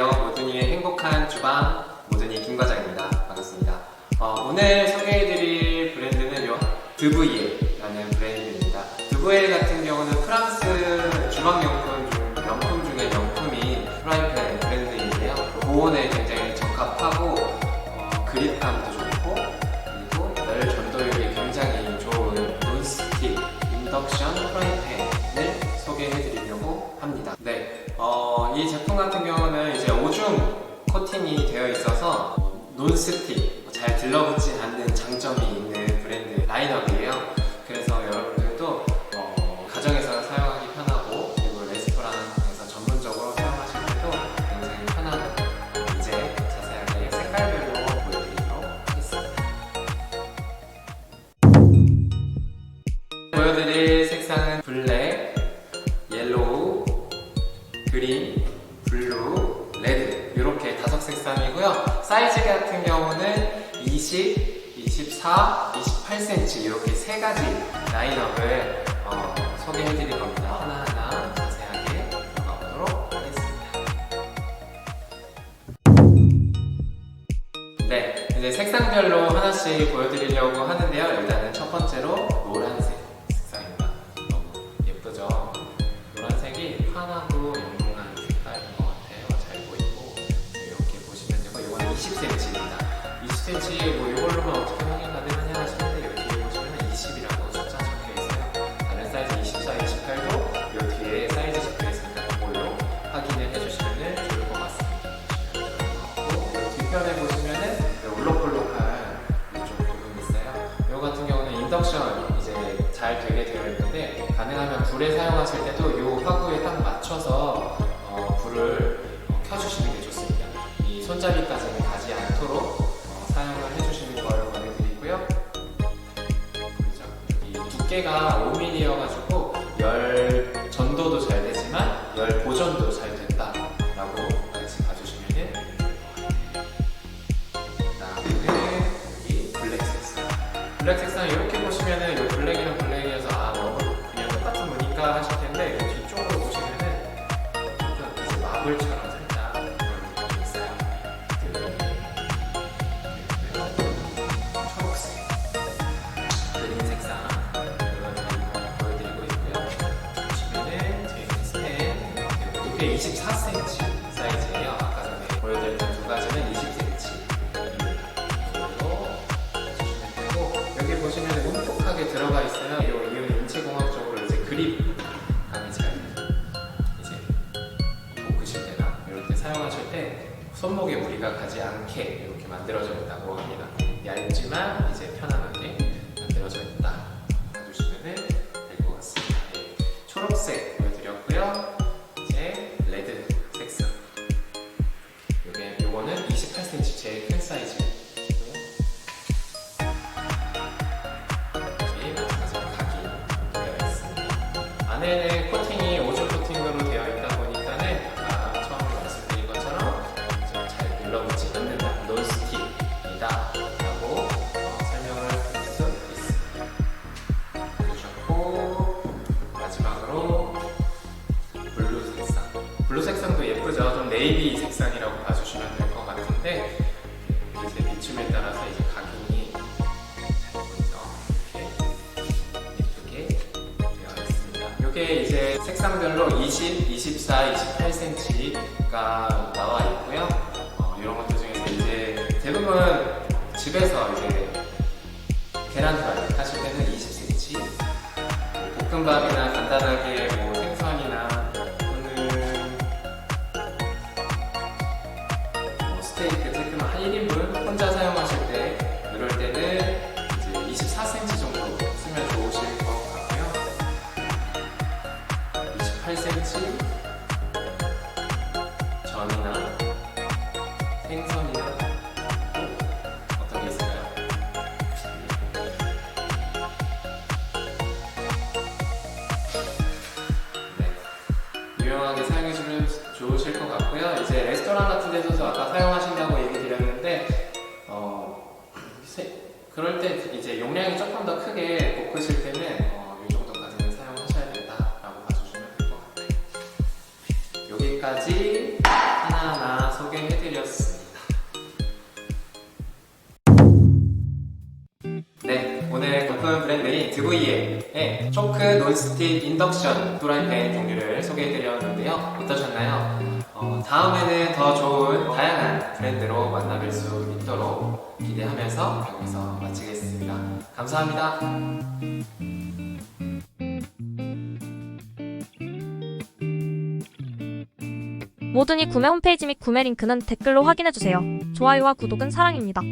기업 모든이의 행복한 주방 모든이 김과장입니다. 반갑습니다. 어, 오늘 소개해드릴 브랜드는 요 드브이에라는 브랜드입니다. 드브이에 같은 경우는 프랑스 주방용품 중 명품 중에 명품인 프라이팬 브랜드인데요. 고온에 굉장히 적합하고 어, 그립감도 좋고 그리고 열 전도율이 굉장히 좋은 논스틱 인덕션 프라이팬을 소개해드리려고 합니다. 네, 어, 이 제품 같은 경우는 이제 오중 코팅이 되어 있어서 논스틱 잘 들러붙지 않는 장점이 있는 브랜드 라인업이에요. 블루, 레드 이렇게 다섯 색상이고요. 사이즈 같은 경우는 20, 24, 28cm 이렇게 세 가지 라인업을 어, 소개해드릴 겁니다. 하나하나 자세하게 들어가 보도록 하겠습니다. 네, 이제 색상별로 하나씩 보여드리려고 하는데요. 일단은 첫 번째로 노 20cm입니다. 20cm 뭐 이걸로만 어떻게 확인 가능하냐 하시는데 여기 보시면 20이라고 숫자 적혀 있어요. 다른 사이즈 24, 28도 이 뒤에 사이즈 적혀 있으니까 그걸로 확인을 해주시면 좋을 것 같습니다. 그리고 이 뒤편에 보시면은 이 울럭불럭한 이쪽 부분 있어요. 이거 같은 경우는 인덕션 이제 잘 되게 되어 있는데 가능하면 불에 사용하실 때도 이 화구에 딱 맞춰서 어, 불을 어, 켜주시는 게 좋습니다. 이 손잡이까지는 두께가 5mm여가지고 열 전도도 잘 되지만 열 보존도 잘 된다라고 같이 봐주시면 될것 같아요. 그다음에 여기 블랙 색상. 블랙 색상 이렇게 보시면은 이 블랙이랑 블랙이어서 아 너무 그냥 똑같은 무니까 하실 텐데 두께 24cm 사이즈예요. 아까 전에 보여드렸던 두 가지는 20cm. 정도 여기 보시면 움푹하게 들어가 있어요. 이 이유는 인체공학적으로 이제 그립 감이 잘 이제 볶으실 때나 이럴 때 사용하실 때 손목에 무리가 가지 않게 이렇게 만들어져 있다고 합니다. 얇지만 이제 편안하게 안에는 코팅이 오죽 코팅으로 되어 있다 보니까는 아까 처음 말씀드린 것처럼 좀잘 눌러붙지 않는다. 논스틱이다. 라고 어, 설명을 드릴 수 있습니다. 그러셨고 마지막으로 블루 색상. 블루 색상도 예쁘죠? 좀 네이비 색상이라고 봐주시면 이게 이제 색상별로 20, 24, 28cm가 나와 있고요. 어, 이런 것들 중에서 이제 대부분 집에서 이제 계란 프라이 하실 때는 20cm 볶음밥이나 유용하게 사용해주면 좋으실 것 같고요. 이제 레스토랑 같은 데서도 아까 사용하신다고 얘기 드렸는데, 어, 세- 그럴 때 이제 용량이 조금 더 크게 볶으실 때는 어, 이 정도까지는 사용하셔야 된다라고 봐주시면 될 것 같아요. 여기까지 브랜드인 드브이의 초크 논스틱 인덕션 프라이팬 종류를 소개해드렸는데요. 어떠셨나요? 어, 다음에는 더 좋은 다양한 브랜드로 만나뵐 수 있도록 기대하면서 여기서 마치겠습니다. 감사합니다. 모든 이 구매 홈페이지 및 구매 링크는 댓글로 확인해주세요. 좋아요와 구독은 사랑입니다.